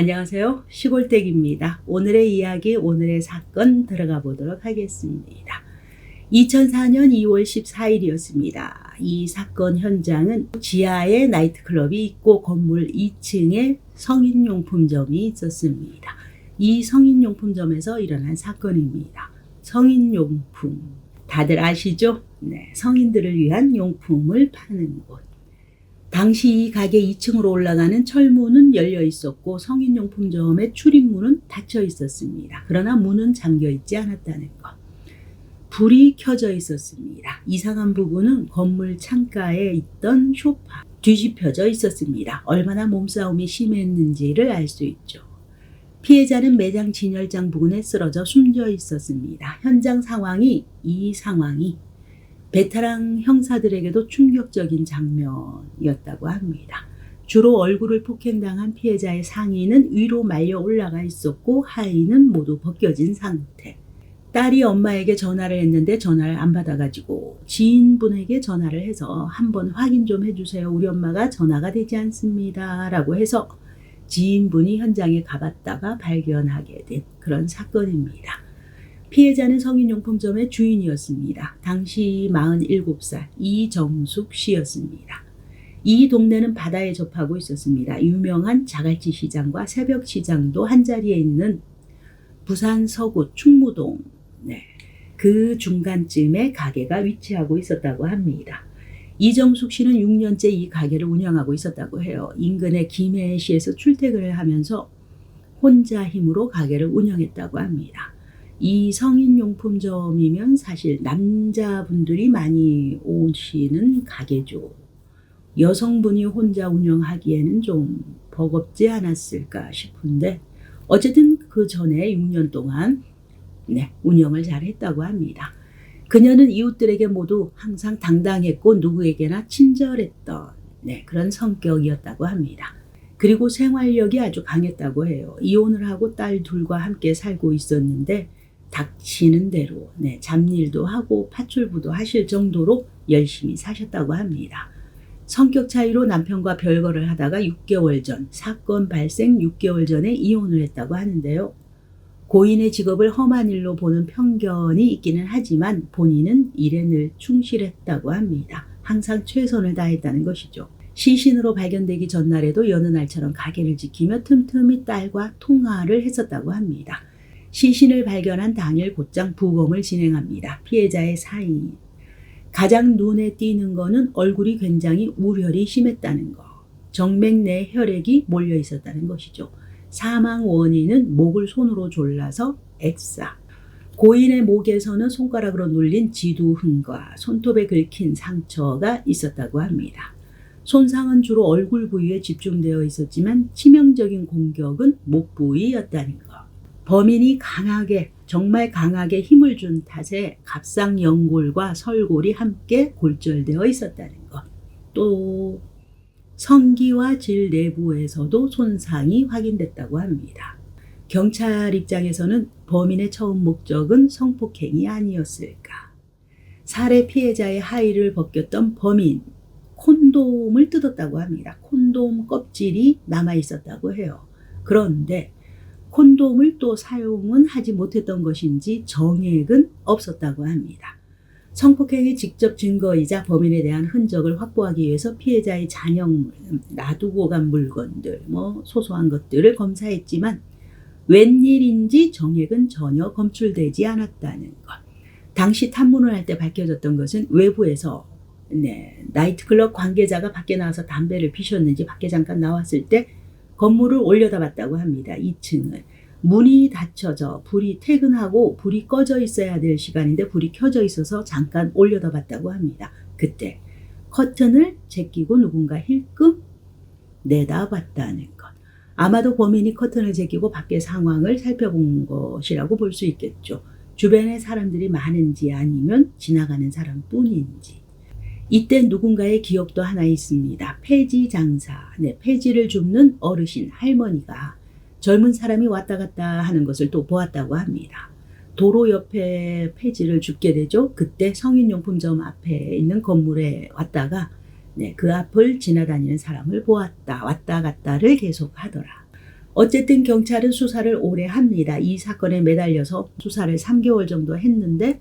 안녕하세요. 시골댁입니다. 오늘의 이야기, 오늘의 사건 들어가 보도록 하겠습니다. 2004년 2월 14일이었습니다. 이 사건 현장은 지하에 나이트클럽이 있고 건물 2층에 성인용품점이 있었습니다. 이 성인용품점에서 일어난 사건입니다. 성인용품. 다들 아시죠? 네, 성인들을 위한 용품을 파는 곳. 당시 이 가게 2층으로 올라가는 철문은 열려 있었고 성인용품점의 출입문은 닫혀 있었습니다. 그러나 문은 잠겨 있지 않았다는 것. 불이 켜져 있었습니다. 이상한 부분은 건물 창가에 있던 쇼파 뒤집혀져 있었습니다. 얼마나 몸싸움이 심했는지를 알 수 있죠. 피해자는 매장 진열장 부근에 쓰러져 숨져 있었습니다. 현장 상황이 이 상황이 베테랑 형사들에게도 충격적인 장면이었다고 합니다. 주로 얼굴을 폭행당한 피해자의 상의는 위로 말려 올라가 있었고 하의는 모두 벗겨진 상태. 딸이 엄마에게 전화를 했는데 전화를 안 받아가지고 지인분에게 전화를 해서 한번 확인 좀 해주세요. 우리 엄마가 전화가 되지 않습니다. 라고 해서 지인분이 현장에 가봤다가 발견하게 된 그런 사건입니다. 피해자는 성인용품점의 주인이었습니다. 당시 47살 이정숙 씨였습니다. 이 동네는 바다에 접하고 있었습니다. 유명한 자갈치 시장과 새벽 시장도 한 자리에 있는 부산 서구 충무동 네. 그 중간쯤에 가게가 위치하고 있었다고 합니다. 이정숙 씨는 6년째 이 가게를 운영하고 있었다고 해요. 인근의 김해시에서 출퇴근을 하면서 혼자 힘으로 가게를 운영했다고 합니다. 이 성인용품점이면 사실 남자분들이 많이 오시는 가게죠. 여성분이 혼자 운영하기에는 좀 버겁지 않았을까 싶은데 어쨌든 그 전에 6년 동안 네, 운영을 잘 했다고 합니다. 그녀는 이웃들에게 모두 항상 당당했고 누구에게나 친절했던 네, 그런 성격이었다고 합니다. 그리고 생활력이 아주 강했다고 해요. 이혼을 하고 딸 둘과 함께 살고 있었는데 닥치는 대로 네, 잡일도 하고 파출부도 하실 정도로 열심히 사셨다고 합니다. 성격 차이로 남편과 별거를 하다가 6개월 전, 사건 발생 6개월 전에 이혼을 했다고 하는데요. 고인의 직업을 험한 일로 보는 편견이 있기는 하지만 본인은 일에 늘 충실했다고 합니다. 항상 최선을 다했다는 것이죠. 시신으로 발견되기 전날에도 여느 날처럼 가게를 지키며 틈틈이 딸과 통화를 했었다고 합니다. 시신을 발견한 당일 곧장 부검을 진행합니다. 피해자의 사인. 가장 눈에 띄는 것은 얼굴이 굉장히 우열이 심했다는 것. 정맥 내 혈액이 몰려 있었다는 것이죠. 사망 원인은 목을 손으로 졸라서 액사. 고인의 목에서는 손가락으로 눌린 지두흔과 손톱에 긁힌 상처가 있었다고 합니다. 손상은 주로 얼굴 부위에 집중되어 있었지만 치명적인 공격은 목 부위였다는 것. 범인이 강하게 정말 강하게 힘을 준 탓에 갑상 연골과 설골이 함께 골절되어 있었다는 것. 또 성기와 질 내부에서도 손상이 확인됐다고 합니다. 경찰 입장에서는 범인의 처음 목적은 성폭행이 아니었을까. 살해 피해자의 하의를 벗겼던 범인, 콘돔을 뜯었다고 합니다. 콘돔 껍질이 남아 있었다고 해요. 그런데 콘돔을 또 사용은 하지 못했던 것인지 정액은 없었다고 합니다. 성폭행의 직접 증거이자 범인에 대한 흔적을 확보하기 위해서 피해자의 잔여물, 놔두고 간 물건들, 뭐 소소한 것들을 검사했지만 웬일인지 정액은 전혀 검출되지 않았다는 것. 당시 탐문을 할 때 밝혀졌던 것은 외부에서 네, 나이트클럽 관계자가 밖에 나와서 담배를 피셨는지 밖에 잠깐 나왔을 때 건물을 올려다봤다고 합니다. 2층을. 문이 닫혀져 불이 퇴근하고 불이 꺼져 있어야 될 시간인데 불이 켜져 있어서 잠깐 올려다봤다고 합니다. 그때 커튼을 제끼고 누군가 힐끔 내다봤다는 것. 아마도 범인이 커튼을 제끼고 밖의 상황을 살펴본 것이라고 볼 수 있겠죠. 주변에 사람들이 많은지 아니면 지나가는 사람뿐인지. 이때 누군가의 기억도 하나 있습니다. 폐지 장사. 네, 폐지를 줍는 어르신 할머니가 젊은 사람이 왔다 갔다 하는 것을 또 보았다고 합니다. 도로 옆에 폐지를 줍게 되죠. 그때 성인용품점 앞에 있는 건물에 왔다가 네, 그 앞을 지나다니는 사람을 보았다. 왔다 갔다를 계속 하더라. 어쨌든 경찰은 수사를 오래 합니다. 이 사건에 매달려서 수사를 3개월 정도 했는데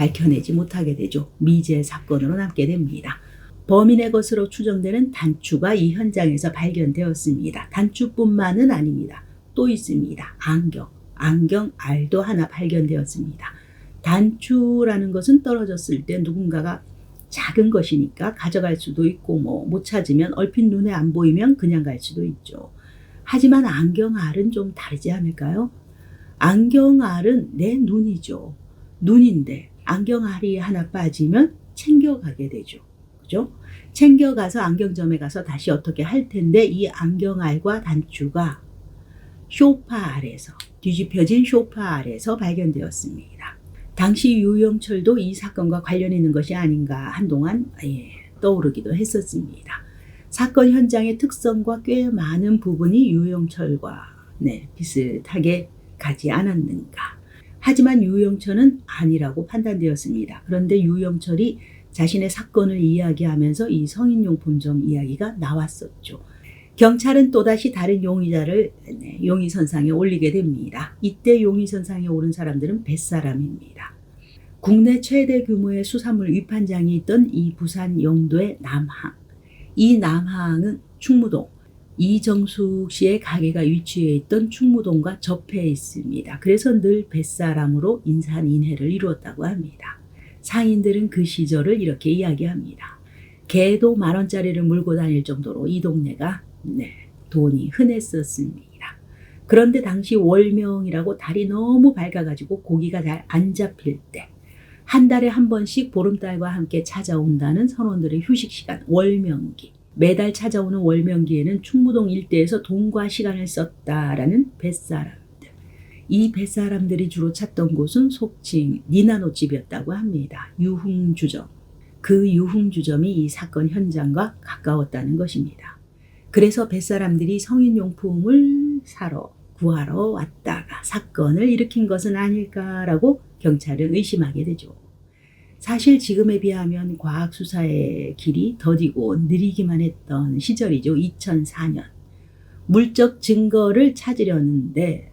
밝혀내지 못하게 되죠. 미제 사건으로 남게 됩니다. 범인의 것으로 추정되는 단추가 이 현장에서 발견되었습니다. 단추뿐만은 아닙니다. 또 있습니다. 안경, 안경 알도 하나 발견되었습니다. 단추라는 것은 떨어졌을 때 누군가가 작은 것이니까 가져갈 수도 있고 뭐 못 찾으면 얼핏 눈에 안 보이면 그냥 갈 수도 있죠. 하지만 안경 알은 좀 다르지 않을까요? 안경 알은 내 눈이죠. 눈인데 안경 알이 하나 빠지면 챙겨가게 되죠. 그죠? 챙겨가서 안경점에 가서 다시 어떻게 할 텐데 이 안경 알과 단추가 쇼파 아래서 뒤집혀진 쇼파 아래서 발견되었습니다. 당시 유영철도 이 사건과 관련 있는 것이 아닌가 한동안 예, 떠오르기도 했었습니다. 사건 현장의 특성과 꽤 많은 부분이 유영철과 네, 비슷하게 가지 않았는가. 하지만 유영철은 아니라고 판단되었습니다. 그런데 유영철이 자신의 사건을 이야기하면서 이 성인용품점 이야기가 나왔었죠. 경찰은 또다시 다른 용의자를 네, 용의선상에 올리게 됩니다. 이때 용의선상에 오른 사람들은 뱃사람입니다. 국내 최대 규모의 수산물 위판장이 있던 이 부산 영도의 남항. 이 남항은 충무동, 이정숙 씨의 가게가 위치해 있던 충무동과 접해 있습니다. 그래서 늘 뱃사람으로 인산인해를 이루었다고 합니다. 상인들은 그 시절을 이렇게 이야기합니다. 개도 만 원짜리를 물고 다닐 정도로 이 동네가 네, 돈이 흔했었습니다. 그런데 당시 월명이라고 달이 너무 밝아가지고 고기가 잘 안 잡힐 때, 한 달에 한 번씩 보름달과 함께 찾아온다는 선원들의 휴식 시간, 월명기. 매달 찾아오는 월명기에는 충무동 일대에서 돈과 시간을 썼다라는 뱃사람들. 이 뱃사람들이 주로 찾던 곳은 속칭 니나노집이었다고 합니다. 유흥주점. 그 유흥주점이 이 사건 현장과 가까웠다는 것입니다. 그래서 뱃사람들이 성인용품을 사러 구하러 왔다가 사건을 일으킨 것은 아닐까라고 경찰은 의심하게 되죠. 사실 지금에 비하면 과학 수사의 길이 더디고 느리기만 했던 시절이죠. 2004년. 물적 증거를 찾으려는데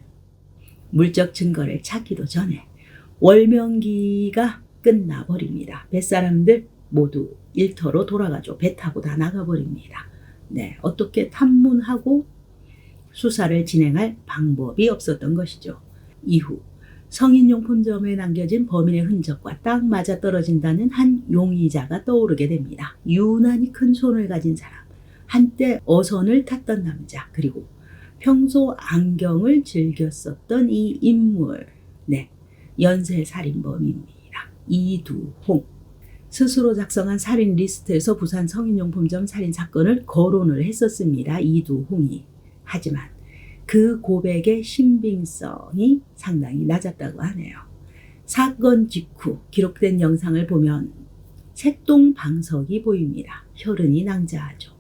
물적 증거를 찾기도 전에 월명기가 끝나버립니다. 뱃사람들 모두 일터로 돌아가죠. 배 타고 다 나가버립니다. 네, 어떻게 탐문하고 수사를 진행할 방법이 없었던 것이죠. 이후 성인용품점에 남겨진 범인의 흔적과 딱 맞아 떨어진다는 한 용의자가 떠오르게 됩니다. 유난히 큰 손을 가진 사람, 한때 어선을 탔던 남자, 그리고 평소 안경을 즐겨 썼던 이 인물, 네, 연쇄살인범입니다. 이두홍. 스스로 작성한 살인 리스트에서 부산 성인용품점 살인 사건을 거론을 했었습니다. 이두홍이. 하지만 그 고백의 신빙성이 상당히 낮았다고 하네요. 사건 직후 기록된 영상을 보면 색동 방석이 보입니다. 혈흔이 낭자하죠.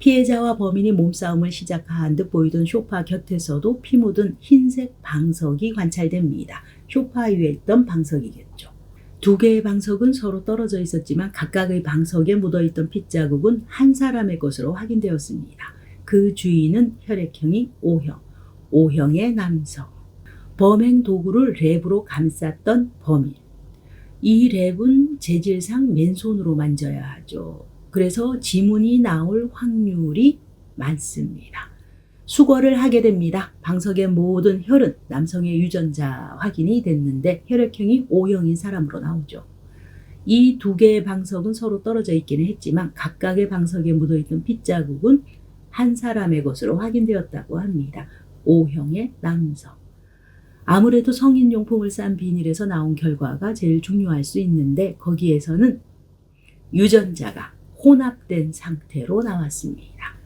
피해자와 범인이 몸싸움을 시작한 듯 보이던 쇼파 곁에서도 피 묻은 흰색 방석이 관찰됩니다. 쇼파 위에 있던 방석이겠죠. 두 개의 방석은 서로 떨어져 있었지만 각각의 방석에 묻어 있던 핏자국은 한 사람의 것으로 확인되었습니다. 그 주인은 혈액형이 O형, O형의 남성. 범행 도구를 랩으로 감쌌던 범인. 이 랩은 재질상 맨손으로 만져야 하죠. 그래서 지문이 나올 확률이 많습니다. 수거를 하게 됩니다. 방석의 모든 혈은 남성의 유전자 확인이 됐는데 혈액형이 O형인 사람으로 나오죠. 이 두 개의 방석은 서로 떨어져 있기는 했지만 각각의 방석에 묻어있던 핏자국은 한 사람의 것으로 확인되었다고 합니다. O형의 남성. 아무래도 성인 용품을 싼 비닐에서 나온 결과가 제일 중요할 수 있는데 거기에서는 유전자가 혼합된 상태로 나왔습니다.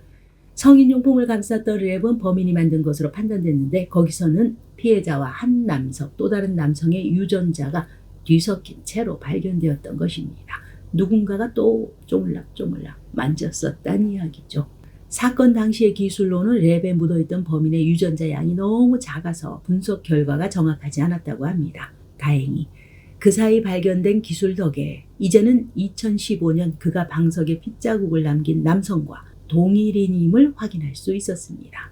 성인 용품을 감쌌던 랩은 범인이 만든 것으로 판단됐는데 거기서는 피해자와 한 남성 또 다른 남성의 유전자가 뒤섞인 채로 발견되었던 것입니다. 누군가가 또 쪼물락쪼물락 만졌었다는 이야기죠. 사건 당시의 기술로는 랩에 묻어있던 범인의 유전자 양이 너무 작아서 분석 결과가 정확하지 않았다고 합니다. 다행히 그 사이 발견된 기술 덕에 이제는 2015년 그가 방석에 핏자국을 남긴 남성과 동일인임을 확인할 수 있었습니다.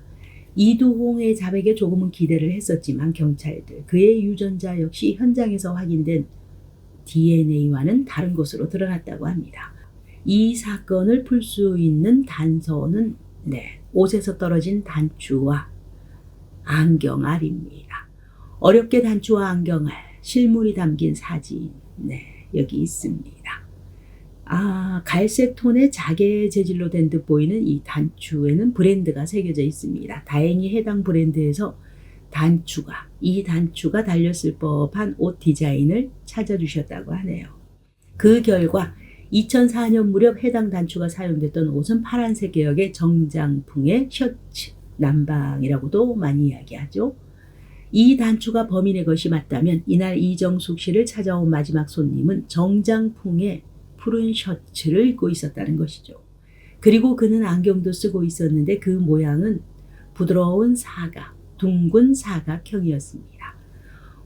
이두홍의 자백에 조금은 기대를 했었지만 경찰들 그의 유전자 역시 현장에서 확인된 DNA와는 다른 것으로 드러났다고 합니다. 이 사건을 풀 수 있는 단서는 네, 옷에서 떨어진 단추와 안경알입니다. 어렵게 단추와 안경알, 실물이 담긴 사진, 네, 여기 있습니다. 아, 갈색 톤의 자개 재질로 된 듯 보이는 이 단추에는 브랜드가 새겨져 있습니다. 다행히 해당 브랜드에서 단추가, 이 단추가 달렸을 법한 옷 디자인을 찾아주셨다고 하네요. 그 결과 2004년 무렵 해당 단추가 사용됐던 옷은 파란색 계열의 정장풍의 셔츠, 남방이라고도 많이 이야기하죠. 이 단추가 범인의 것이 맞다면 이날 이정숙 씨를 찾아온 마지막 손님은 정장풍의 푸른 셔츠를 입고 있었다는 것이죠. 그리고 그는 안경도 쓰고 있었는데 그 모양은 부드러운 사각, 둥근 사각형이었습니다.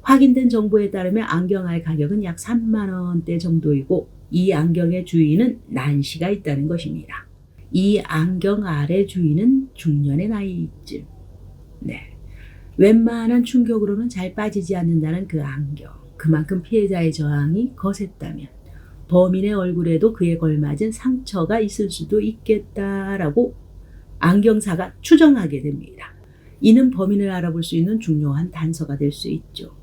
확인된 정보에 따르면 안경알 가격은 약 3만 원대 정도이고 이 안경의 주인은 난시가 있다는 것입니다. 이 안경알의 주인은 중년의 나이쯤. 네. 웬만한 충격으로는 잘 빠지지 않는다는 그 안경. 그만큼 피해자의 저항이 거셌다면 범인의 얼굴에도 그에 걸맞은 상처가 있을 수도 있겠다라고 안경사가 추정하게 됩니다. 이는 범인을 알아볼 수 있는 중요한 단서가 될 수 있죠.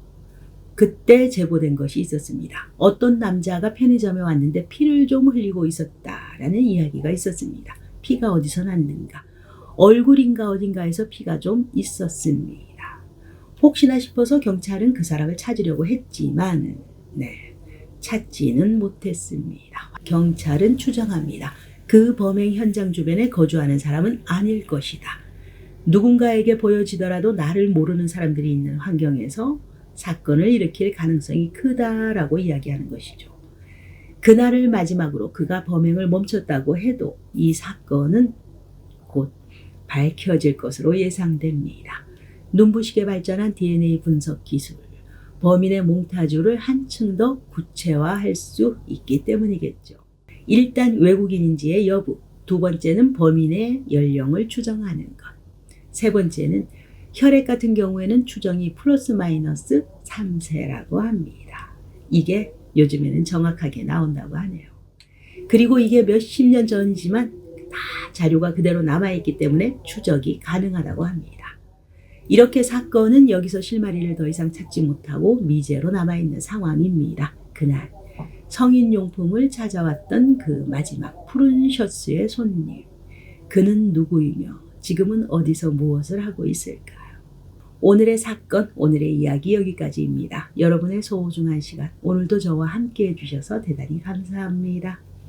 그때 제보된 것이 있었습니다. 어떤 남자가 편의점에 왔는데 피를 좀 흘리고 있었다라는 이야기가 있었습니다. 피가 어디서 났는가? 얼굴인가 어딘가에서 피가 좀 있었습니다. 혹시나 싶어서 경찰은 그 사람을 찾으려고 했지만, 네, 찾지는 못했습니다. 경찰은 추정합니다. 그 범행 현장 주변에 거주하는 사람은 아닐 것이다. 누군가에게 보여지더라도 나를 모르는 사람들이 있는 환경에서 사건을 일으킬 가능성이 크다라고 이야기하는 것이죠. 그날을 마지막으로 그가 범행을 멈췄다고 해도 이 사건은 곧 밝혀질 것으로 예상됩니다. 눈부시게 발전한 DNA 분석 기술, 범인의 몽타주를 한층 더 구체화할 수 있기 때문이겠죠. 일단 외국인인지의 여부, 두 번째는 범인의 연령을 추정하는 것, 세 번째는 혈액 같은 경우에는 추정이 플러스 마이너스 3세라고 합니다. 이게 요즘에는 정확하게 나온다고 하네요. 그리고 이게 몇십 년 전이지만 다 자료가 그대로 남아있기 때문에 추적이 가능하다고 합니다. 이렇게 사건은 여기서 실마리를 더 이상 찾지 못하고 미제로 남아있는 상황입니다. 그날 성인 용품을 찾아왔던 그 마지막 푸른 셔츠의 손님. 그는 누구이며 지금은 어디서 무엇을 하고 있을까요? 오늘의 사건, 오늘의 이야기 여기까지입니다. 여러분의 소중한 시간, 오늘도 저와 함께 해주셔서 대단히 감사합니다.